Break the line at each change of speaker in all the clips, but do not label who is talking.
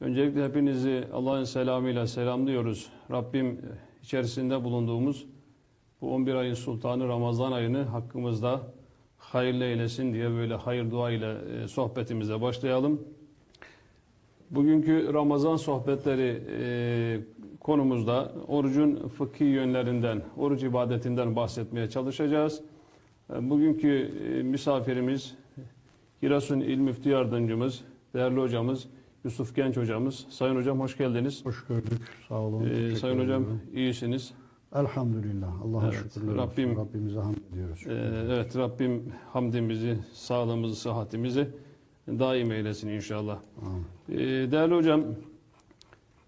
Öncelikle hepinizi Allah'ın selamıyla selamlıyoruz. Rabbim içerisinde bulunduğumuz bu 11 ayın sultanı Ramazan ayını hakkımızda hayırlı eylesin diye böyle hayır dua ile e, sohbetimize başlayalım. Bugünkü Ramazan sohbetleri e, konumuzda orucun fıkhi yönlerinden, oruç ibadetinden bahsetmeye çalışacağız. E, Bugünkü misafirimiz Giresun İl Müftü Yardımcımız, değerli hocamız Yusuf Genç hocamız. Sayın hocam hoş geldiniz.
Hoş gördük. Sağ olun.
Ee, sayın hocam iyisiniz.
Elhamdülillah. Allah'a
Evet,
şükürler olsun.
Rabbim-
Rabbimize hamd ediyoruz.
Ee, evet Rabbim hamdimizi, sağlığımızı, sıhhatimizi daim eylesin inşallah. Ee, değerli hocam,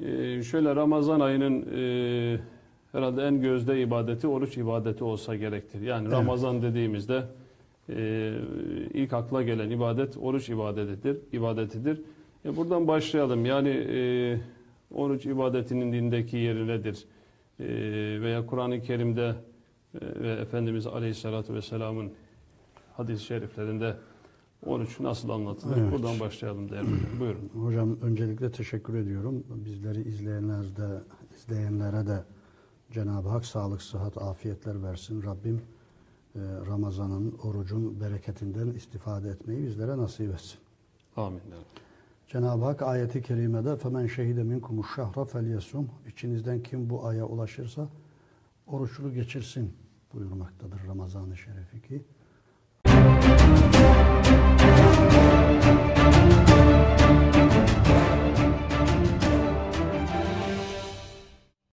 e, şöyle Ramazan ayının e, herhalde en gözde ibadeti oruç ibadeti olsa gerektir. Yani
Evet.
Ramazan dediğimizde e, ilk akla gelen ibadet oruç ibadetidir. ibadetidir. E, buradan başlayalım. Yani e, oruç ibadetinin dindeki yeri nedir? E, veya Kur'an-ı Kerim'de e, ve Efendimiz Aleyhisselatü Vesselam'ın hadis-i şeriflerinde oruç nasıl anlatılır?
Evet.
Buradan başlayalım değerli hocam. Buyurun.
Hocam öncelikle teşekkür ediyorum. Bizleri izleyenler de, izleyenlere de Cenab-ı Hak sağlık, sıhhat, afiyetler versin. Rabbim e, Ramazan'ın, orucun bereketinden istifade etmeyi bizlere nasip etsin.
Amin.
Cenab-ı Hak ayeti kerimede femen şehide minkumuş şahra felyesum. İçinizden kim bu aya ulaşırsa oruçlu geçirsin buyurmaktadır Ramazan-ı Şerif'i ki